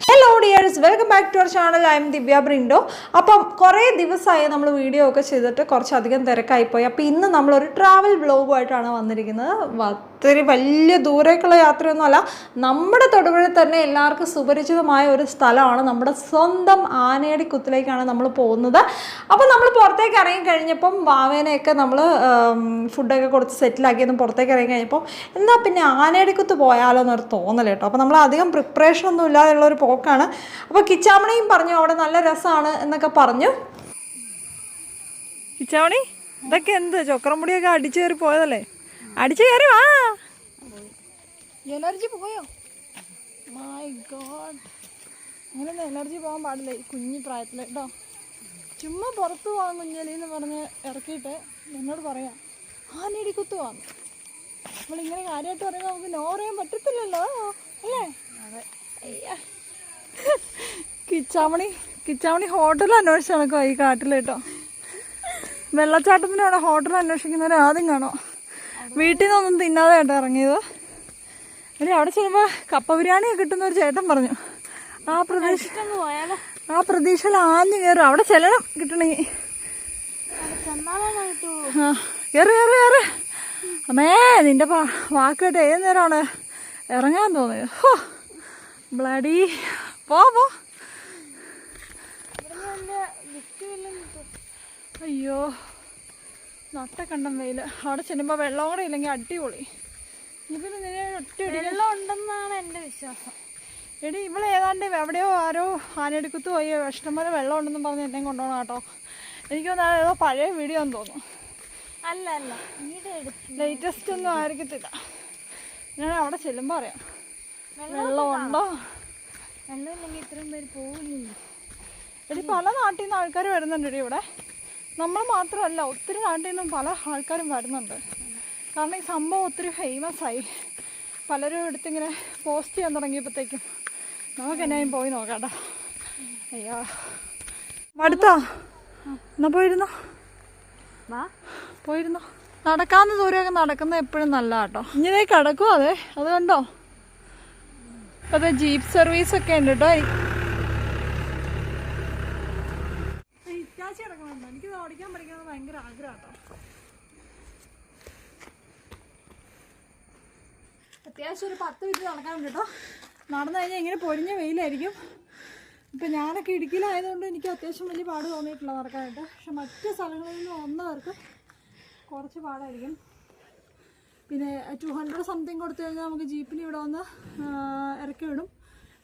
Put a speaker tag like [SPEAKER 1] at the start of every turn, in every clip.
[SPEAKER 1] Hello dears welcome back to our channel I am Divya Brindo അപ്പം കുറേ ദിവസമായി നമ്മൾ വീഡിയോ ഒക്കെ ചെയ്തിട്ട് കുറച്ചധികം തിരക്കായിപ്പോയി. അപ്പോൾ ഇന്ന് നമ്മളൊരു ട്രാവൽ വ്ലോഗുമായിട്ടാണ് വന്നിരിക്കുന്നത്. ഒത്തിരി വലിയ ദൂരേക്കുള്ള യാത്രയൊന്നുമല്ല നമ്മുടെ തൊടുപുഴ തന്നെ എല്ലാവർക്കും സുപരിചിതമായ ഒരു സ്ഥലമാണ്. നമ്മുടെ സ്വന്തം ആനയടി കുത്തിലേക്കാണ് നമ്മൾ പോകുന്നത്. അപ്പോൾ നമ്മൾ പുറത്തേക്ക് ഇറങ്ങി കഴിഞ്ഞപ്പം വാവേനെയൊക്കെ നമ്മൾ ഫുഡൊക്കെ കൊടുത്ത് സെറ്റിലാക്കിയതും പുറത്തേക്ക് ഇറങ്ങി കഴിഞ്ഞപ്പോൾ എന്നാൽ പിന്നെ ആനയടിക്കുത്ത് പോയാലോ എന്നൊരു തോന്നൽ കേട്ടോ. അപ്പോൾ നമ്മൾ അധികം പ്രിപ്പറേഷൻ ഒന്നും ഇല്ലാതെയുള്ള ഒരു പോക്കാണ്. അപ്പോൾ കിച്ചാമണിയും പറഞ്ഞു അവിടെ നല്ല രസമാണ് എന്നൊക്കെ പറഞ്ഞു. കിച്ചാമണി ഇതൊക്കെ എന്ത്? ചൊക്രമുടിയൊക്കെ അടിച്ചു കയറി പോയതല്ലേ? അടിച്ചു കയറി വാ. എനർജി പോയോ? മൈ ഗോഡ് അങ്ങനെയൊന്നും എനർജി പോകാൻ പാടില്ല. ഈ കുഞ്ഞു പ്രായത്തിൽ കേട്ടോ ചുമ്മാ പുറത്ത് പോകാൻ കുഞ്ഞലി എന്ന് പറഞ്ഞ് ഇറക്കിയിട്ട് എന്നോട് പറയാം ആനയുടെ കുത്തു പോകാം നമ്മളിങ്ങനെ കാര്യമായിട്ട് പറയുമ്പോൾ നമുക്ക് നോ പറയാൻ പറ്റത്തില്ലല്ലോ അല്ലേ? അതെ. കിച്ചാമണി കിച്ചാമണി ഹോട്ടൽ അന്വേഷിച്ച് നടക്കുവാ ഈ കാട്ടിൽ കേട്ടോ വെള്ളച്ചാട്ടത്തിന്റെ അവിടെ ഹോട്ടൽ അന്വേഷിക്കുന്നവരെ ആദ്യം കാണോ വീട്ടിൽ നിന്നൊന്നും തിന്നാതെ കേട്ടോ ഇറങ്ങിയത്. ഇനി അവിടെ ചെല്ലുമ്പോൾ കപ്പ ബിരിയാണി കിട്ടുന്ന ഒരു ചേട്ടൻ പറഞ്ഞു. ആ പ്രതീക്ഷ ആ പ്രതീക്ഷയിൽ ആഞ്ഞു കയറും അവിടെ ചെല്ലണം കിട്ടണമെങ്കിൽ. കേറു കയറി കയറി കയറി അമ്മേ നിന്റെ വാക്ക് കേട്ട് ഏത് നേരമാണ്? ഇറങ്ങാൻ തോന്നിയത്. ഹോ ബ്ലഡി. പോ പോ. അയ്യോ കണ്ടം വെയിൽ. അവിടെ ചെല്ലുമ്പോൾ വെള്ളം കൂടെ ഇല്ലെങ്കിൽ അടിപൊളി. നിന്നെ ഒറ്റ
[SPEAKER 2] വെള്ളം ഉണ്ടെന്നാണ് എന്റെ വിശ്വാസം.
[SPEAKER 1] എടി ഇവിടെ ഏതാണ്ട് എവിടെയോ ആരോ ആനയെടുക്കത്ത് പോയി. ഇഷ്ടംപോലെ വെള്ളം ഉണ്ടെന്നും പറഞ്ഞ് എന്നെ കൊണ്ടുപോകണം കേട്ടോ. എനിക്ക് തോന്നുന്നത് ഏതോ പഴയ വീഡിയോ എന്ന് തോന്നുന്നു.
[SPEAKER 2] അല്ല അല്ല.
[SPEAKER 1] ലേറ്റസ്റ്റ് ഒന്നും ആയിരിക്കത്തില്ല. ഞാൻ അവിടെ ചെല്ലുമ്പോൾ അറിയാം. വെള്ളമുണ്ടോ
[SPEAKER 2] വെള്ളം ഇല്ലെങ്കിൽ ഇത്രയും പേര് പോകില്ല
[SPEAKER 1] എടി പല നാട്ടിൽ നിന്ന് ആൾക്കാർ വരുന്നുണ്ട് എടി ഇവിടെ. നമ്മൾ മാത്രമല്ല ഒത്തിരി നാട്ടിൽ നിന്നും പല ആൾക്കാരും വരുന്നുണ്ട്. കാരണം ഈ സംഭവം ഒത്തിരി ഫേമസ് ആയി പലരും എടുത്തിങ്ങനെ പോസ്റ്റ് ചെയ്യാൻ തുടങ്ങിയപ്പോഴത്തേക്കും നമുക്ക് എന്നായും പോയി നോക്കാട്ടോ. അയ്യോ. അടുത്താ എന്നാ പോയിരുന്നോ? പോയിരുന്നോ? നടക്കാവുന്ന ദൂരമൊക്കെ നടക്കുന്നത് എപ്പോഴും നല്ല കേട്ടോ ഇങ്ങനെ കിടക്കുമോ അതെ? അത് കണ്ടോ? അതെ ജീപ്പ് സർവീസ് ഒക്കെ ഉണ്ട് കേട്ടോ. എനിക്ക് ഓടിക്കാൻ പഠിക്കണമെന്ന് ഭയങ്കര ആഗ്രഹം കേട്ടോ. അത്യാവശ്യം ഒരു പത്ത് മിനിറ്റ് നടക്കാനുണ്ട് കേട്ടോ നടന്നു കഴിഞ്ഞാൽ ഇങ്ങനെ പൊരിഞ്ഞ വെയിലായിരിക്കും. ഇപ്പം ഞാനൊക്കെ ഇടുക്കിയിലായതുകൊണ്ട് എനിക്ക് അത്യാവശ്യം വലിയ പാട് തോന്നിയിട്ടില്ല നടക്കാനായിട്ട്. പക്ഷെ മറ്റ് സ്ഥലങ്ങളിൽ നിന്ന് വന്നവർക്ക് കുറച്ച് പാടായിരിക്കും. പിന്നെ ടു ഹൺഡ്രഡ് സംതിങ് കൊടുത്തു കഴിഞ്ഞാൽ നമുക്ക് ജീപ്പിന് ഇവിടെ വന്ന് ഇറക്കി വിടും.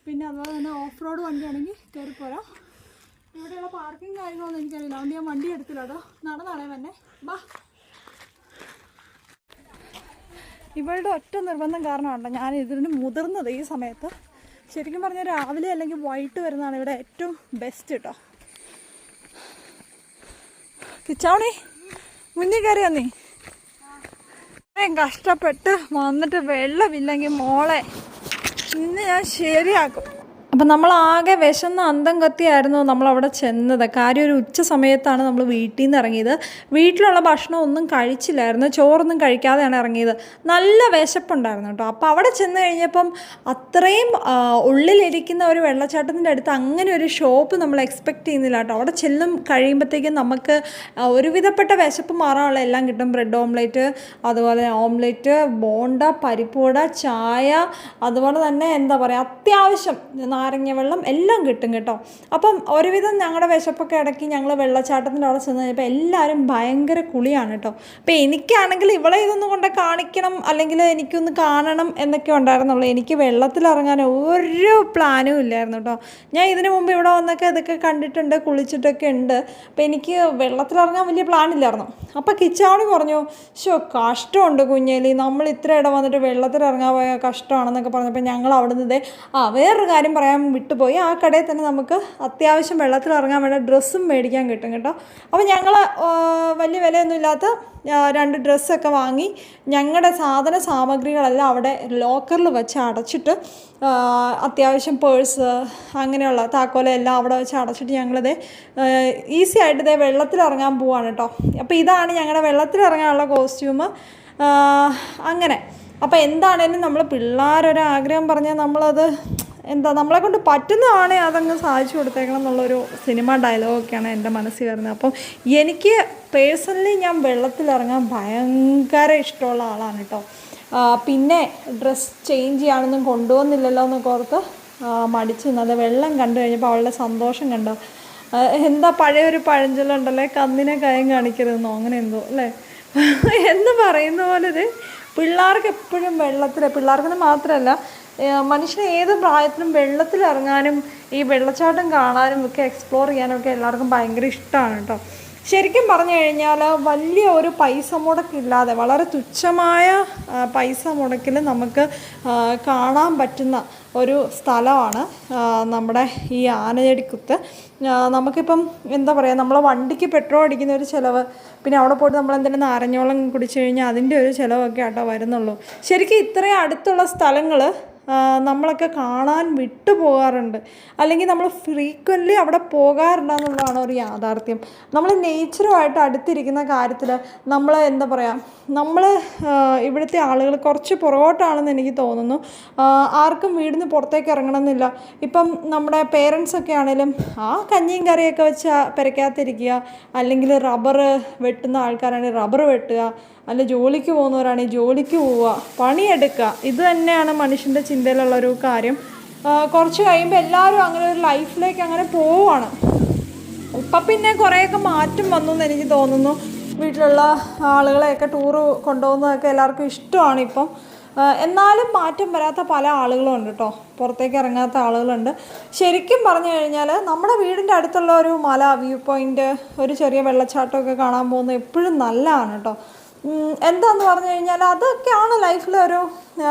[SPEAKER 1] പിന്നെ അതുപോലെ തന്നെ ഓഫ് റോഡ് വണ്ടിയാണെങ്കിൽ കയറി പോരാം. ഇവിടെയുള്ള പാർക്കിംഗ് കാര്യങ്ങളൊന്നും എനിക്കറിയില്ല. അതുകൊണ്ട് ഞാൻ വണ്ടി എടുത്തില്ല കേട്ടോ നടന്നാണേ തന്നെ ബാ. ഇവളുടെ ഒറ്റ നിർബന്ധം കാരണമാണ് ഞാൻ ഇതിന് മുതിർന്നത് ഈ സമയത്ത്. ശരിക്കും പറഞ്ഞാൽ രാവിലെ അല്ലെങ്കിൽ വൈകിട്ട് വരുന്നതാണ് ഇവിടെ ഏറ്റവും ബെസ്റ്റ് കേട്ടോ കിച്ചാവണി മുന്നിൽ കയറിയോ നീ ഇത്രയും കഷ്ടപ്പെട്ട് വന്നിട്ട് വെള്ളമില്ലെങ്കിൽ മോളെ ഇന്ന് ഞാൻ ശരിയാക്കും. അപ്പം നമ്മൾ ആകെ വിശന്ന അന്തം കത്തിയായിരുന്നു നമ്മൾ അവിടെ ചെന്നത്. കാര്യം ഒരു ഉച്ച സമയത്താണ് നമ്മൾ വീട്ടിൽ നിന്ന് ഇറങ്ങിയത്. വീട്ടിലുള്ള ഭക്ഷണം ഒന്നും കഴിച്ചില്ലായിരുന്നു. ചോറൊന്നും കഴിക്കാതെയാണ് ഇറങ്ങിയത്. നല്ല വിശപ്പുണ്ടായിരുന്നു കേട്ടോ. അപ്പോൾ അവിടെ ചെന്ന് കഴിഞ്ഞപ്പം അത്രയും ഉള്ളിലിരിക്കുന്ന ഒരു വെള്ളച്ചാട്ടത്തിന്റെ അടുത്ത് അങ്ങനെ ഒരു ഷോപ്പ് നമ്മൾ എക്സ്പെക്റ്റ് ചെയ്യുന്നില്ല കേട്ടോ. അവിടെ ചെല്ലും കഴിയുമ്പോഴത്തേക്കും നമുക്ക് ഒരുവിധപ്പെട്ട വിശപ്പ് മാറാനുള്ള എല്ലാം കിട്ടും. ബ്രെഡ് ഓംലേറ്റ് അതുപോലെ ഓംലേറ്റ് ബോണ്ട പരിപ്പുവട ചായ അതുപോലെ തന്നെ എന്താ പറയുക അത്യാവശ്യം നാരങ്ങ വെള്ളം എല്ലാം കിട്ടും കേട്ടോ. അപ്പം ഒരുവിധം ഞങ്ങളുടെ വിശപ്പൊക്കെ ഇടയ്ക്ക് ഞങ്ങൾ വെള്ളച്ചാട്ടത്തിന്റെ അവിടെ ചെന്ന് കഴിഞ്ഞപ്പോൾ എല്ലാവരും ഭയങ്കര കുളിയാണ് കേട്ടോ. അപ്പോൾ എനിക്കാണെങ്കിൽ ഇവളെ ഇതൊന്നും കൊണ്ട് കാണിക്കണം അല്ലെങ്കിൽ എനിക്കൊന്ന് കാണണം എന്നൊക്കെ ഉണ്ടായിരുന്നുള്ളൂ. എനിക്ക് വെള്ളത്തിലിറങ്ങാൻ ഒരു പ്ലാനും ഇല്ലായിരുന്നു കേട്ടോ. ഞാൻ ഇതിനു മുമ്പ് ഇവിടെ വന്നൊക്കെ ഇതൊക്കെ കണ്ടിട്ടുണ്ട് കുളിച്ചിട്ടൊക്കെ ഉണ്ട്. അപ്പോൾ എനിക്ക് വെള്ളത്തിലിറങ്ങാൻ വലിയ പ്ലാൻ ഇല്ലായിരുന്നു. അപ്പോൾ കിച്ചാവണി പറഞ്ഞു ഷോ കഷ്ടമുണ്ട് കുഞ്ഞേലി. നമ്മൾ ഇത്ര ഇടം വന്നിട്ട് വെള്ളത്തിലിറങ്ങാൻ പോയ കഷ്ടമാണെന്നൊക്കെ പറഞ്ഞപ്പോൾ ഞങ്ങൾ അവിടുന്ന് ഇതേ ആ വേറൊരു കാര്യം പറയാൻ വിട്ടുപോയി. ആ കടയിൽ തന്നെ നമുക്ക് അത്യാവശ്യം വെള്ളത്തിൽ ഇറങ്ങാൻ വേണ്ട ഡ്രസ്സും മേടിക്കാൻ കിട്ടും കേട്ടോ. അപ്പോൾ ഞങ്ങൾ വലിയ വിലയൊന്നും ഇല്ലാത്ത ആ, രണ്ട് ഡ്രസ്സൊക്കെ വാങ്ങി ഞങ്ങളുടെ സാധന സാമഗ്രികളെല്ലാം അവിടെ ലോക്കറിൽ വെച്ച് അടച്ചിട്ട് അത്യാവശ്യം പേഴ്സ് അങ്ങനെയുള്ള താക്കോല എല്ലാം അവിടെ വെച്ച് അടച്ചിട്ട് ഞങ്ങളിത് ഈസി ആയിട്ട് ഇതേ വെള്ളത്തിലിറങ്ങാൻ പോവാണ് കേട്ടോ. അപ്പോൾ ഇതാണ് ഞങ്ങളുടെ വെള്ളത്തിൽ ഇറങ്ങാനുള്ള കോസ്റ്റ്യൂം. അങ്ങനെ. അപ്പോൾ എന്താണേലും നമ്മൾ പിള്ളേരൊരാഗ്രഹം പറഞ്ഞാൽ നമ്മളത് എന്താ നമ്മളെ കൊണ്ട് പറ്റുന്നതാണേ അതങ്ങ് സാധിച്ചു കൊടുത്തേക്കണം എന്നുള്ളൊരു സിനിമ ഡയലോഗൊക്കെയാണ് എന്റെ മനസ്സിൽ വരുന്നത്. അപ്പം എനിക്ക് പേഴ്സണലി ഞാൻ വെള്ളത്തിലിറങ്ങാൻ ഭയങ്കര ഇഷ്ടമുള്ള ആളാണ് കേട്ടോ. പിന്നെ ഡ്രസ്സ് ചേഞ്ച് ചെയ്യാനൊന്നും കൊണ്ടുപോകുന്നില്ലല്ലോ എന്നൊക്കെ ഓർത്ത് മടിച്ചു നിന്നത്. വെള്ളം കണ്ടു കഴിഞ്ഞപ്പോൾ അവളുടെ സന്തോഷം കണ്ടോ. എന്താ പഴയ ഒരു പഴഞ്ചൊല്ലുണ്ടല്ലേ കന്നിനെ കയം കാണിക്കരുതെന്നോ? അങ്ങനെ എന്തോ അല്ലേ? എന്ന് പറയുന്ന പോലെ ഇത് പിള്ളേർക്ക് എപ്പോഴും വെള്ളത്തിൽ പിള്ളേർക്കെന്ന് മാത്രമല്ല മനുഷ്യന് ഏത് പ്രായത്തിലും വെള്ളത്തിലിറങ്ങാനും ഈ വെള്ളച്ചാട്ടം കാണാനും ഒക്കെ എക്സ്പ്ലോർ ചെയ്യാനും ഒക്കെ എല്ലാവർക്കും ഭയങ്കര ഇഷ്ടമാണ് കേട്ടോ. ശരിക്കും പറഞ്ഞു കഴിഞ്ഞാൽ വലിയ ഒരു പൈസ മുടക്കില്ലാതെ വളരെ തുച്ഛമായ പൈസ മുടക്കിൽ നമുക്ക് കാണാൻ പറ്റുന്ന ഒരു സ്ഥലമാണ് നമ്മുടെ ഈ ആനയടിക്കുത്ത്. നമുക്കിപ്പം എന്താ പറയുക നമ്മൾ വണ്ടിക്ക് പെട്രോൾ അടിക്കുന്ന ഒരു ചിലവ് പിന്നെ അവിടെ പോയിട്ട് നമ്മൾ എന്തെങ്കിലും നാരഞ്ഞോളം കുടിച്ചു കഴിഞ്ഞാൽ അതിന്റെ ഒരു ചിലവൊക്കെ ആട്ടോ വരുന്നുള്ളൂ. ശരിക്കും ഇത്രയും അടുത്തുള്ള സ്ഥലങ്ങൾ നമ്മളൊക്കെ കാണാൻ വിട്ടു പോകാറുണ്ട് അല്ലെങ്കിൽ നമ്മൾ ഫ്രീക്വന്റ്ലി അവിടെ പോകാറുണ്ടെന്നുള്ളതാണ് ഒരു യാഥാർത്ഥ്യം. നമ്മൾ നേച്ചറുമായിട്ട് അടുത്തിരിക്കുന്ന കാര്യത്തിൽ നമ്മൾ എന്താ പറയുക നമ്മൾ ഇവിടുത്തെ ആളുകൾ കുറച്ച് പുറകോട്ടാണെന്ന് എനിക്ക് തോന്നുന്നു. ആർക്കും വീടിന് പുറത്തേക്ക് ഇറങ്ങണമെന്നില്ല. ഇപ്പം നമ്മുടെ പേരൻസൊക്കെ ആണെങ്കിലും ആ കഞ്ഞിയും കറിയൊക്കെ വെച്ച് പെരക്കാത്തിരിക്കുക അല്ലെങ്കിൽ റബ്ബർ വെട്ടുന്ന ആൾക്കാരാണെങ്കിൽ റബ്ബർ വെട്ടുക. അല്ല ജോലിക്ക് പോകുന്നവരാണെങ്കിൽ ജോലിക്ക് പോവുക പണിയെടുക്കുക ഇത് തന്നെയാണ് മനുഷ്യന്റെ ചിന്തയിലുള്ളൊരു കാര്യം. കുറച്ച് കഴിയുമ്പോൾ എല്ലാവരും അങ്ങനെ ഒരു ലൈഫിലേക്ക് അങ്ങനെ പോവുകയാണ്. ഇപ്പം പിന്നെ കുറേയൊക്കെ മാറ്റം വന്നു എന്ന് എനിക്ക് തോന്നുന്നു. വീട്ടിലുള്ള ആളുകളെയൊക്കെ ടൂറ് കൊണ്ടുപോകുന്നതൊക്കെ എല്ലാവർക്കും ഇഷ്ടമാണ് ഇപ്പം. എന്നാലും മാറ്റം വരാത്ത പല ആളുകളും ഉണ്ട് കേട്ടോ പുറത്തേക്ക് ഇറങ്ങാത്ത ആളുകളുണ്ട്. ശരിക്കും പറഞ്ഞു കഴിഞ്ഞാൽ നമ്മുടെ വീടിന്റെ അടുത്തുള്ള ഒരു മല വ്യൂ പോയിന്റ് ഒരു ചെറിയ വെള്ളച്ചാട്ടമൊക്കെ കാണാൻ പോകുന്നത് എപ്പോഴും നല്ലതാണ് കേട്ടോ എന്താന്ന് പറഞ്ഞു കഴിഞ്ഞാൽ അതൊക്കെയാണ് ലൈഫിലെ ഒരു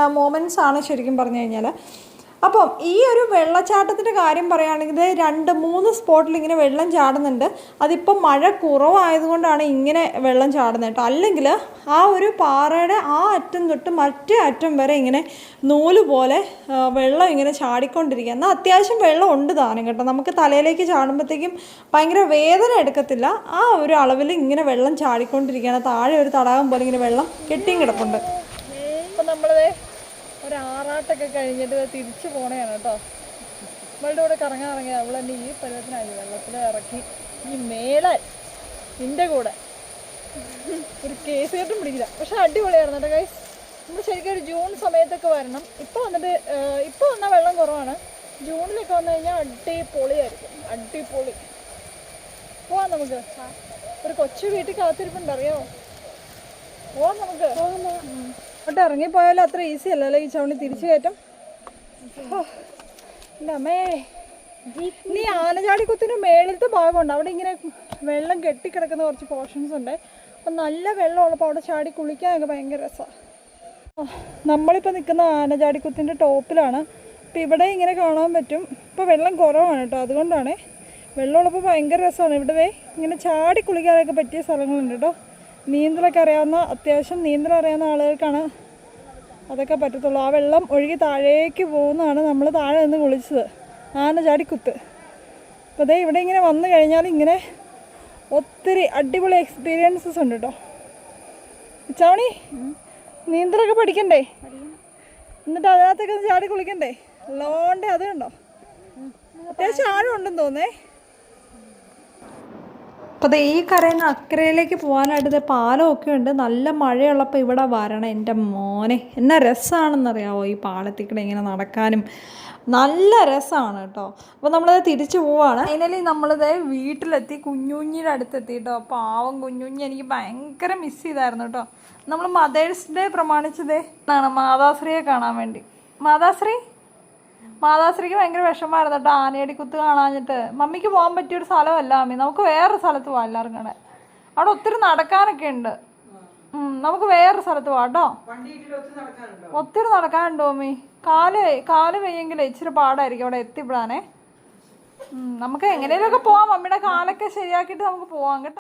[SPEAKER 1] മൊമെന്റ്സ് ആണ് ശരിക്കും പറഞ്ഞു കഴിഞ്ഞാൽ അപ്പം ഈ ഒരു വെള്ളച്ചാട്ടത്തിന്റെ കാര്യം പറയുകയാണെങ്കിൽ രണ്ട് മൂന്ന് സ്പോട്ടിൽ ഇങ്ങനെ വെള്ളം ചാടുന്നുണ്ട്. അതിപ്പോൾ മഴ കുറവായതുകൊണ്ടാണ് ഇങ്ങനെ വെള്ളം ചാടുന്നത് കേട്ടോ. അല്ലെങ്കിൽ ആ ഒരു പാറയുടെ ആ അറ്റം തൊട്ട് മറ്റേ അറ്റം വരെ ഇങ്ങനെ നൂൽ പോലെ വെള്ളം ഇങ്ങനെ ചാടിക്കൊണ്ടിരിക്കുക. എന്നാൽ അത്യാവശ്യം വെള്ളം ഉണ്ട് താനും കേട്ടോ. നമുക്ക് തലയിലേക്ക് ചാടുമ്പോഴത്തേക്കും ഭയങ്കര വേദന എടുക്കത്തില്ല. ആ ഒരു അളവിൽ ഇങ്ങനെ വെള്ളം ചാടിക്കൊണ്ടിരിക്കുകയാണ്. താഴെ ഒരു തടാകം പോലെ ഇങ്ങനെ വെള്ളം കെട്ടിയും കിടപ്പുണ്ട്. അപ്പം നമ്മളത് ഒരു ആറാട്ടൊക്കെ കഴിഞ്ഞിട്ട് തിരിച്ചു പോണേയാണ് കേട്ടോ. നമ്മളുടെ കൂടെ കറങ്ങാൻ ഇറങ്ങി അവൾ എന്നെ ഈ പരുവത്തിനായി വെള്ളത്തിൽ ഇറക്കി ഈ മേലാൽ നിന്റെ കൂടെ. ഒരു കേസ് കേട്ടും പിടിക്കില്ല. പക്ഷെ അടിപൊളിയായിരുന്നു കേട്ടോ കൈ നമ്മൾ ശരിക്കും ഒരു ജൂൺ സമയത്തൊക്കെ വരണം. ഇപ്പോൾ വന്നിട്ട് ഇപ്പോൾ വന്നാൽ വെള്ളം കുറവാണ്. ജൂണിലൊക്കെ വന്നു കഴിഞ്ഞാൽ അടിപൊളിയായിരിക്കും. അടിപൊളി. പോവാം നമുക്ക്. ഒരു കൊച്ചു വീട്ടിൽ കാത്തിരിപ്പുണ്ട് അറിയാമോ പോവാം നമുക്ക്. ഇറങ്ങി ഇറങ്ങിപ്പോയാലും അത്ര ഈസി അല്ലല്ലോ ഈ ചവണി തിരിച്ചു കയറ്റം? അമ്മേ. നീ ആനചാടിക്കുത്തിന് മേളിലത്തെ ഭാഗമുണ്ട്. അവിടെ ഇങ്ങനെ വെള്ളം കെട്ടിക്കിടക്കുന്ന കുറച്ച് പോർഷൻസ് ഉണ്ട്. അപ്പം നല്ല വെള്ളമുള്ളപ്പോൾ അവിടെ ചാടി കുളിക്കാൻ കുളിക്കാനൊക്കെ ഭയങ്കര രസമാണ് നമ്മളിപ്പോൾ നിൽക്കുന്ന ആനചാടിക്കുത്തിന്റെ ടോപ്പിലാണ്. അപ്പോൾ ഇവിടെ ഇങ്ങനെ കാണാൻ പറ്റും. ഇപ്പോൾ വെള്ളം കുറവാണ് കേട്ടോ അതുകൊണ്ടാണ്. വെള്ളം ഉള്ളപ്പോൾ ഭയങ്കര രസമാണ് ഇവിടെ ഇങ്ങനെ ചാടി കുളിക്കാനൊക്കെ പറ്റിയ സ്ഥലങ്ങളുണ്ട് കേട്ടോ. നീന്തലൊക്കെ അറിയാവുന്ന അത്യാവശ്യം നീന്തൽ അറിയാവുന്ന ആളുകൾക്കാണ് അതൊക്കെ പറ്റത്തുള്ളൂ. ആ വെള്ളം ഒഴുകി താഴേക്ക് പോകുന്നതാണ് നമ്മൾ താഴെ നിന്ന് കുളിച്ചത്. ആന ചാടിക്കുത്ത് അപ്പോൾ അതേ ഇവിടെ ഇങ്ങനെ വന്നു കഴിഞ്ഞാൽ ഇങ്ങനെ ഒത്തിരി അടിപൊളി എക്സ്പീരിയൻസസ് ഉണ്ട് കേട്ടോ ചവണി നീന്തലൊക്കെ പഠിക്കണ്ടേ? എന്നിട്ട് അതിനകത്തൊക്കെ ചാടി കുളിക്കണ്ടേ? ലോണ്ടേ അതുണ്ടോ അത്യാവശ്യം ആഴം ഉണ്ടെന്ന് തോന്നേ അപ്പോൾ ഈ കരയിൽ നിന്ന് അക്കരയിലേക്ക് പോകാനായിട്ട് പാലമൊക്കെ ഉണ്ട്. നല്ല മഴയുള്ളപ്പോൾ ഇവിടെ വരണം. എന്റെ മോനെ എന്നാ രസമാണെന്നറിയാവോ ഈ പാലത്തിൽ ഇങ്ങനെ നടക്കാനും. നല്ല രസമാണ് കേട്ടോ. അപ്പോൾ നമ്മളത് തിരിച്ചു പോവാണ്. ഫൈനലി നമ്മളിത് വീട്ടിലെത്തി. കുഞ്ഞുഞ്ഞിന്റെ അടുത്തെത്തി കേട്ടോ പാവം കുഞ്ഞുഞ്ഞി എനിക്ക് ഭയങ്കര മിസ് ചെയ്തായിരുന്നു കേട്ടോ. നമ്മൾ മദേഴ്സ് ഡേ പ്രമാണിച്ചതേ എന്നാണ് മാതാശ്രീയെ കാണാൻ വേണ്ടി. മാതാശ്രീ? മാതാശ്രീക്ക് ഭയങ്കര വിഷമമായിരുന്നു കേട്ടോ ആനയടി കുത്ത് കാണാഞ്ഞിട്ട്. മമ്മിക്ക് പോകാൻ പറ്റിയ ഒരു സ്ഥലമല്ല അമ്മി നമുക്ക് വേറൊരു സ്ഥലത്ത് പോവാം എല്ലാവരും കൂടെ. അവിടെ ഒത്തിരി നടക്കാനൊക്കെ ഉണ്ട്. നമുക്ക് വേറൊരു സ്ഥലത്ത് പോവാം കേട്ടോ. ഒത്തിരി നടക്കാനുണ്ടോ? മമ്മി. കാൽ കാൽ വെയ്യെങ്കിൽ ഇച്ചിരി പാടായിരിക്കും അവിടെ എത്തിപ്പെടാനേ. നമുക്ക് എങ്ങനെയൊക്കെ പോവാം. മമ്മിയുടെ കാലൊക്കെ ശരിയാക്കിയിട്ട് നമുക്ക് പോവാം കേട്ടോ.